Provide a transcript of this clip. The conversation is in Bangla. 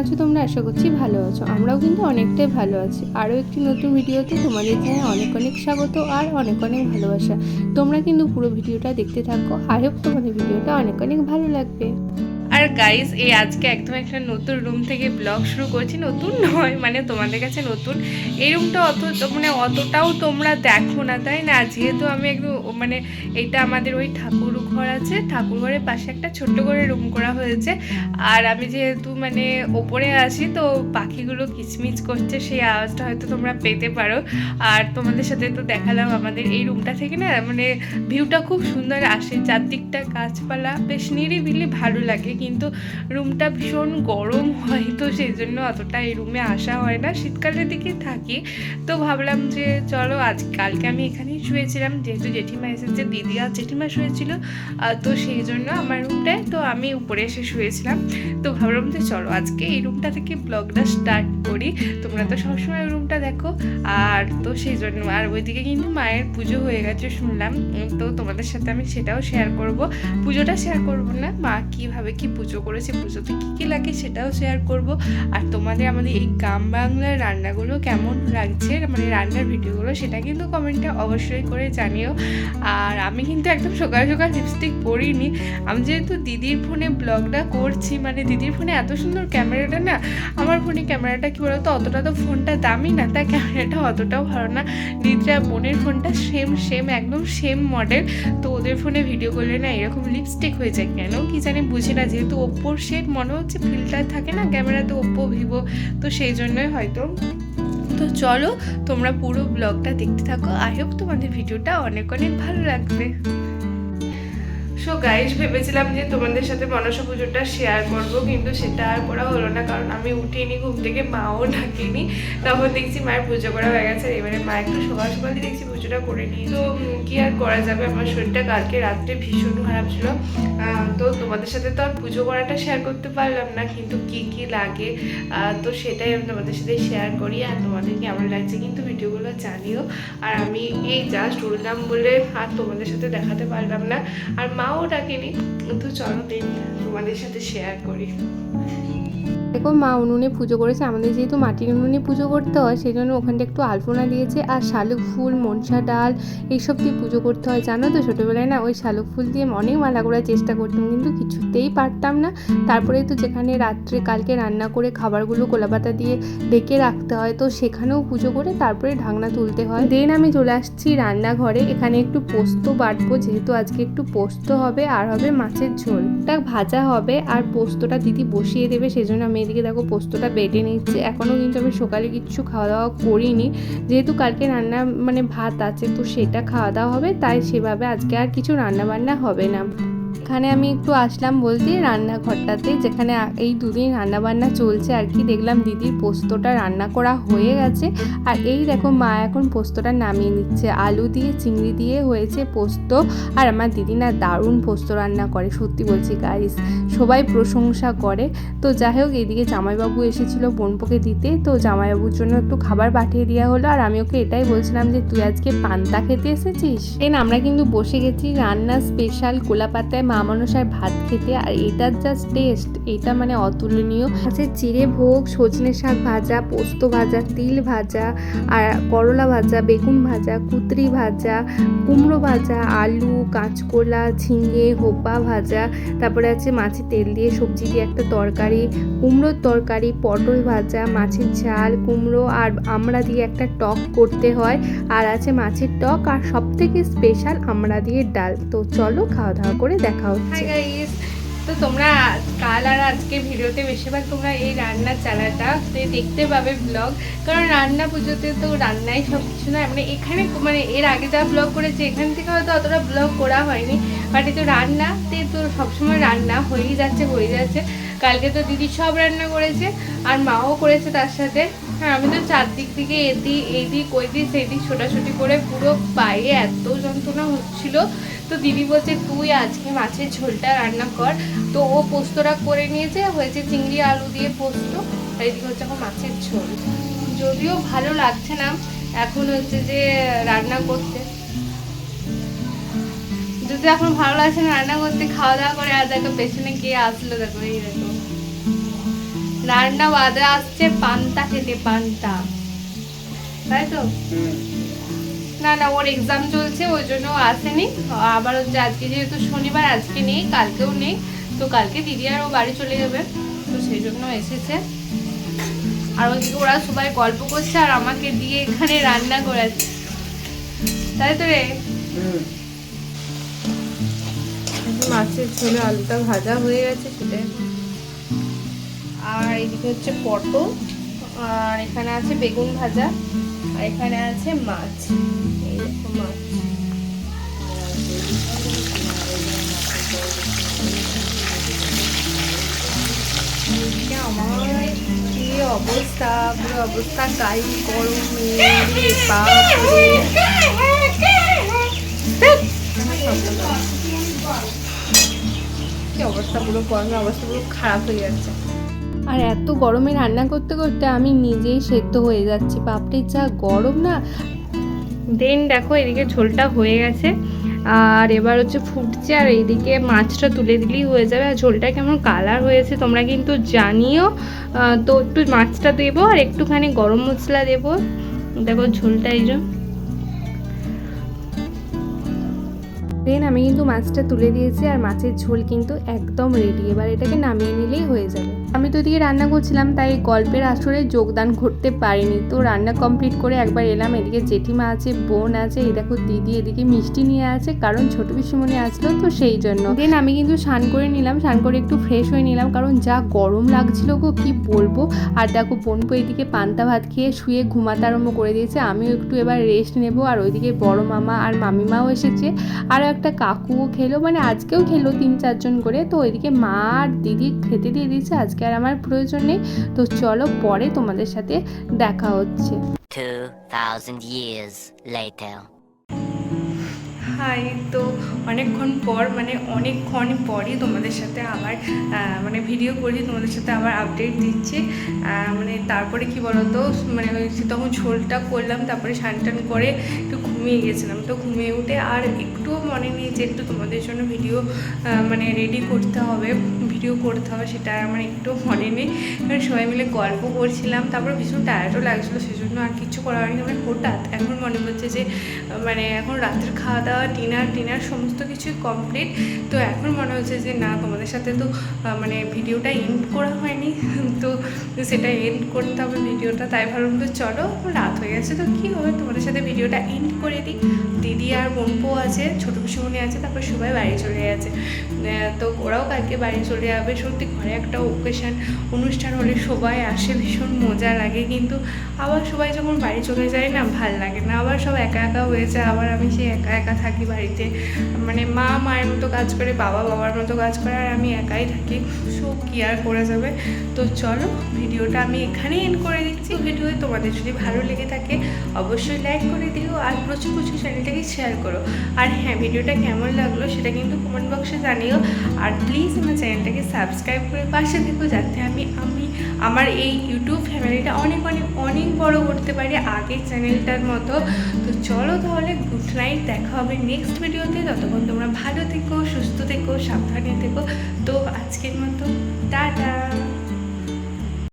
আছো, তোমরা আশা করছি ভালো আছো। আমরাও কিন্তু অনেকটাই ভালো আছি। আরও একটি নতুন ভিডিওতে তোমাদের জানাই অনেক অনেক স্বাগত আর অনেক অনেক ভালোবাসা। তোমরা কিন্তু পুরো ভিডিওটা দেখতে থাকো। আই হোপ তোমাদের ভিডিওটা অনেক অনেক ভালো লাগবে। আর গাইজ এই আজকে একদম একটা নতুন রুম থেকে ব্লগ শুরু করছি। নতুন নয় মানে তোমাদের কাছে নতুন। এই রুমটা অত মানে অতটাও তোমরা দেখো না, তাই না? যেহেতু আমি একদম মানে এটা আমাদের ওই ঠাকুর ঘর আছে। ঠাকুর ঘরের পাশে একটা ছোট্ট করে রুম করা হয়েছে। আর আমি যেহেতু মানে ওপরে আছি, তো পাখিগুলো কিচমিচ করছে, সেই আওয়াজটা হয়তো তোমরা পেতে পারো। আর তোমাদের সাথে তো দেখালাম আমাদের এই রুমটা থেকে না মানে ভিউটা খুব সুন্দর আসে। চারদিকটা গাছপালা, বেশ নিরিবিলি ভালো লাগে। কিন্তু রুমটা ভীষণ গরম হয়, তো সেই জন্য অতটা এই রুমে আসা হয় না। শীতকালের দিকে থাকি। তো ভাবলাম যে চলো, আজ, কালকে আমি এখানেই শুয়েছিলাম। যেহেতু জেঠিমা এসেছে, দিদি আর জেঠিমা শুয়েছিল তো সেই জন্য আমার রুমটায় তো আমি উপরে এসে শুয়েছিলাম। তো ভাবলাম যে চলো, আজকে এই রুমটা থেকে ব্লগটা স্টার্ট করি। তোমরা তো সবসময় রুমটা দেখো। আর তো সেই জন্য, আর ওইদিকে কিন্তু মায়ের পুজো হয়ে গেছে শুনলাম। তো তোমাদের সাথে আমি সেটাও শেয়ার করব। পুজোটা শেয়ার করব না, মা কীভাবে কি পুজো করেছে, পুজোতে কী কী লাগে সেটাও শেয়ার করব। আর তোমাদের আমাদের এই গ্রাম বাংলার রান্নাগুলো কেমন লাগছে মানে রান্নার ভিডিওগুলো সেটা কিন্তু কমেন্টে অবশ্যই করে জানিও। আর আমি কিন্তু একদম সকাল সকাল লিপস্টিক পরিনি। আমি যেহেতু দিদির ফোনে ব্লগটা করছি মানে দিদির ফোনে এত সুন্দর ক্যামেরাটা না, আমার ফোনে ক্যামেরাটা কী বলতো, অতটা তো ফোনটা দামি না, তাই ক্যামেরাটা অতটাও ভালো না। দিদিরা বোনের ফোনটা সেম সেম একদম সেম মডেল তো ওদের ফোনে ভিডিও করলে না এরকম লিপস্টিক হয়ে যায়, কেন কি জানি বুঝি না যেহেতু ওপ্পোর শেড মনে হচ্ছে ফিল্টার থাকে না, ক্যামেরাতে ওপ্পো ভিভো তো সেই জন্যই হয়তো। তো চলো, তোমরা পুরো ব্লগটা দেখতে থাকো। আই হোপ তোমাদের ভিডিওটা অনেক অনেক ভালো লাগবে। সো গাইজ ভেবেছিলাম যে তোমাদের সাথে মনসা পুজোটা শেয়ার করব, কিন্তু সেটা আর করা হলো না, কারণ আমি উঠিনি, ঘুম থেকে মাও ডাকিনি। তখন দেখছি মায়ের পুজো করা হয়ে গেছে, এবারে মা একটু সকাল সকাল দেখছি পুজোটা করে নিই তো কি আর করা যাবে? আমার শরীরটা কালকে রাত্রে ভীষণ খারাপ ছিল। তো তোমাদের সাথে তো আর পুজো করাটা শেয়ার করতে পারলাম না, কিন্তু কি কি লাগে? তো সেটাই আমি তোমাদের সাথে শেয়ার করি। আর তোমাদের কেমন লাগছে কিন্তু ভিডিওগুলো জানিও। আর আমি এই জাস্ট উঠলাম বলে আর তোমাদের সাথে দেখাতে পারলাম না। আর মাও ডাকেনি। তো চলো দিন, তোমাদের সাথে শেয়ার করি। দেখো মা উনুনে পুজো করেছে। আমাদের যেহেতু মাটির উনুনে পুজো করতে হয় সেই জন্য ওখানটা একটু আলপনা দিয়েছে। আর শালুক ফুল, মনসা ডাল, এইসব দিয়ে পুজো করতে হয়। জানো তো ছোটোবেলায় না ওই শালুক ফুল দিয়ে অনেক মালা করার চেষ্টা করতাম, কিন্তু কিছুতেই পারতাম না। তারপরে তো যেখানে রাত্রে কালকে রান্না করে খাবারগুলো কোলাপাতা দিয়ে ঢেকে রাখতে হয়, তো সেখানেও পুজো করে তারপরে ঢাকনা তুলতে হয়। দেন আমি চলে আসছি রান্নাঘরে। এখানে একটু পোস্ত বাটবো, যেহেতু আজকে একটু পোস্ত হবে, আর হবে মাছের ঝোলটা ভাজা হবে। আর পোস্তটা দিদি বসিয়ে দেবে, সেজন্য আমি এদিকে দেখো পোস্তটা বেটে নিচ্ছে। এখনও কিন্তু আমি সকালে কিচ্ছু খাওয়া দাওয়া করিনি। যেহেতু কালকে রান্না মানে ভাত আছে, তো সেটা খাওয়া দাওয়া হবে, তাই সেভাবে আজকে আর কিছু রান্না বান্না হবে না। এখানে আমি একটু আসলাম বলতে রান্নাঘরটাতে, যেখানে এই দুদিন রান্নাবান্না চলছে আর কি। দেখলাম দিদির পোস্তটা রান্না করা হয়ে গেছে। আর এই দেখো মা এখন পোস্তটা নামিয়ে নিচ্ছে। আলু দিয়ে, চিংড়ি দিয়ে হয়েছে পোস্ত। আর আমার দিদি না দারুণ পোস্ত রান্না করে, সত্যি বলছি গাইস সবাই প্রশংসা করে। তো যাই হোক, এদিকে জামাইবাবু এসেছিল বোনপোকে দিতে। তো জামাইবাবুর জন্য একটু খাবার পাঠিয়ে দেওয়া হলো। আর আমি ওকে এটাই বলছিলাম যে, তুই আজকে পান্তা খেতে এসেছিস? দেন আমরা কিন্তু বসে গেছি রান্না স্পেশাল কোলাপাতায় মা মনসার ভাত খেতে, আর এটার জাস্ট টেস্ট এটা মানে অতুলনীয়। আছে চিড়ে ভোগ, সজনে শাক ভাজা, পোস্ত ভাজা, তিল ভাজা, আর করলা ভাজা, বেগুন ভাজা কুতরি ভাজা, কুমড়ো ভাজা, আলু, কাঁচকলা, ঝিঙে, হোপা ভাজা, তারপরে আছে মাছের তেল দিয়ে সবজি দিয়ে একটা তরকারি, কুমড়োর তরকারি, পটল ভাজা, মাছের ঝাল, কুমড়ো, আর আমড়া দিয়ে একটা টক করতে হয়, আর আছে মাছের টক, আর সব থেকে স্পেশাল আমড়া দিয়ে ডাল। তো চলো খাওয়া দাওয়া করে দেখা হচ্ছে। তো তোমরা কাল আর আজকে ভিডিওতে বেশিরভাগ তোমরা এই রান্নার চালাটা দেখতে পাবে ব্লগ কারণ রান্না পুজোতে তো রান্নাই সব কিছু না মানে এখানে মানে এর আগে যা ব্লগ এখান থেকে হয়তো অতটা ব্লগ করা হয়নি। বাট তো সবসময় রান্না হয়েই যাচ্ছে হয়ে যাচ্ছে। কালকে তো দিদি সব রান্না করেছে, আর মাও করেছে তার সাথে। হ্যাঁ আমি তো চারদিক থেকে এদিক, এইদিক ওই দিক সেই দিক ছোটাছুটি করে পুরো পায়ে এত যন্ত্রণা হচ্ছিল তো দিদি বলছে, তুই আজকে মাছের ঝোলটা রান্না কর। তো ও পোস্তটা করে নিয়েছে, হয়েছে চিংড়ি, আলু দিয়ে পোস্ত। আর এদিকে হচ্ছে এখন মাছের ঝোল। যদিও ভালো লাগছে না, এখন হচ্ছে যে রান্না করতে। যদি এখন ভালো লাগছে না রান্না করতে খাওয়া দাওয়া করে আর দেখো পেছনে গিয়ে আসলো, দেখো এই দেখো। রান্না বাদে আসছে পান্তা খেতে, পান্তা। তাই তো? না না ওর এক্সাম চলছে ওই জন্য আসেনি। আবার হচ্ছে আজকে যেহেতু শনিবার আজকে নেই কালকেও নেই। তো কালকে দিদি আর ও বাড়ি চলে যাবে। তো সেই জন্য এসেছে। আর ওইদিকে ওরা সবাই গল্প করছে আর আমাকে দিয়ে এখানে রান্না করাচ্ছে। তাই তো রে? মাছের ঝোলে আলুটা ভাজা হয়ে গেছে সেটাই। আর এদিকে হচ্ছে পটল আর এখানে আছে বেগুন ভাজা। আর এখানে আছে মাছ। এই মাছ। আমার? কি অবস্থা? পুরো অবস্থা গাই গরমে। কি অবস্থা পুরো গরমের অবস্থা পুরো খারাপ হয়ে যাচ্ছে। আর এত গরমে রান্না করতে করতে আমি নিজেই সেদ্ধ হয়ে যাচ্ছি। বাপরে যা গরম না। দেন দেখো এদিকে ঝোলটা হয়ে গেছে। আর এবার হচ্ছে ফুটছে আর এইদিকে মাছটা তুলে দিলেই হয়ে যাবে। আর ঝোলটা কেমন কালার হয়েছে তোমরা কিন্তু জানিও। তো একটু মাছটা দেবো আর একটুখানি গরম মশলা দেবো। দেখো ঝোলটা এই দেন আমি কিন্তু মাছটা তুলে দিয়েছি আর মাছের ঝোল কিন্তু একদম রেডি এবার এটাকে নামিয়ে নিলেই হয়ে যাবে। আমি তো এদিকে রান্না করছিলাম, তাই গল্পের আসরে যোগদান করতে পারিনি। তো রান্না কমপ্লিট করে একবার এলাম, এদিকে জেঠিমা আছে, বোন আছে, এই দেখো দিদি এদিকে মিষ্টি নিয়ে আছে, কারণ ছোট পিসিমণি আসলো, তো সেই জন্য। দেন আমি কিন্তু স্নান করে নিলাম, স্নান করে একটু ফ্রেশ হয়ে নিলাম, কারণ যা গরম লাগছিল গো, কি বলব? আর দেখো বোনপো এদিকে পান্তা ভাত খেয়ে শুয়ে ঘুমাতে আরম্ভ করে দিয়েছে, আমিও একটু এবার রেস্ট নেব, আর ওইদিকে বড় মামা আর মামিমাও এসেছে আর একটা কাকুও খেলো মানে আজকেও খেলো তিন চারজন করে, তো ওইদিকে মা আর দিদি খেতে দিয়ে দিয়েছে, আজকে আর আমার প্রয়োজন নেই। তো চলো পরে তোমাদের সাথে দেখা হচ্ছে। 2,000 years later. হাই তো অনেকক্ষণ পর মানে অনেকক্ষণ পরই তোমাদের সাথে আবার আহ, মানে ভিডিও করি তোমাদের সাথে আবার আপডেট দিচ্ছি। আহ, মানে তারপরে কি বলতো মানে ওই তখন ঝোলটা করলাম তারপরে স্নান টান করে একটু ঘুমিয়ে গেছিলাম। তো ঘুমিয়ে উঠে আর একটুও মনে নেই যে একটু তোমাদের জন্য ভিডিও মানে রেডি করতে হবে ভিডিও করতে হবে সেটা আমার একটু মনে নেই। কারণ সবাই মিলে গল্প করছিলাম, তারপর ভীষণ টায়ার্ডও লাগছিল, সেজন্য আর কিছু করা হয়নি। মানে হঠাৎ এখন মনে হচ্ছে যে মানে এখন রাতের খাওয়া দাওয়া ডিনার ডিনার সমস্ত কিছুই কমপ্লিট তো এখন মনে হচ্ছে যে, না, তোমাদের সাথে তো মানে ভিডিওটা এন্ড করা হয়নি। তো সেটা এন্ড করতে হবে ভিডিওটা তাই ভাবলাম তো চলো, রাত হয়ে গেছে, তো কী হবে? তোমাদের সাথে ভিডিওটা এন্ড করে। দিই। দিদি আর বোনপো আছে, ছোটো পিসুমনি আছে, তারপর সবাই বাড়ি চলে গেছে। তো ওরাও কালকে বাড়ি চলে যাবে। সত্যি ঘরে একটা ওকেশন অনুষ্ঠান হলে সবাই আসে, ভীষণ মজা লাগে। কিন্তু আবার সবাই যখন বাড়ি চলে যায় না, ভালো লাগে না। আবার সব একা একা হয়ে যায়। আবার আমি সেই একা একা থাকি বাড়িতে। মানে মা মায়ের মতো কাজ করে, বাবা বাবার মতো কাজ করে, আর আমি একাই থাকি। সব কি আর করে যাবে? তো চলো, ভিডিওটা আমি এখানেই এন্ড করে দিচ্ছি। ভিডিও তোমাদের যদি ভালো লেগে থাকে, অবশ্যই লাইক করে দিও। আর প্রচুর প্রচুর চ্যানেলটাকে শেয়ার করো। আর হ্যাঁ ভিডিওটা কেমন লাগল সেটা কিন্তু কমেন্ট বক্সে জানিও। আর প্লিজ আমার চ্যানেলটাকে সাবস্ক্রাইব করে পাশে দেখো যাতে আমি আমি আমার এই ইউটিউব ফ্যামিলিটা অনেক অনেক অনেক বড় করতে পারি আগের চ্যানেলটার মতো। তো চলো তাহলে গুড নাইট দেখা হবে নেক্সট ভিডিওতে ততক্ষণ তোমরা ভালো থেকো, সুস্থ থেকো, সাবধানে থেকো। তো আজকের মতো, টাটা!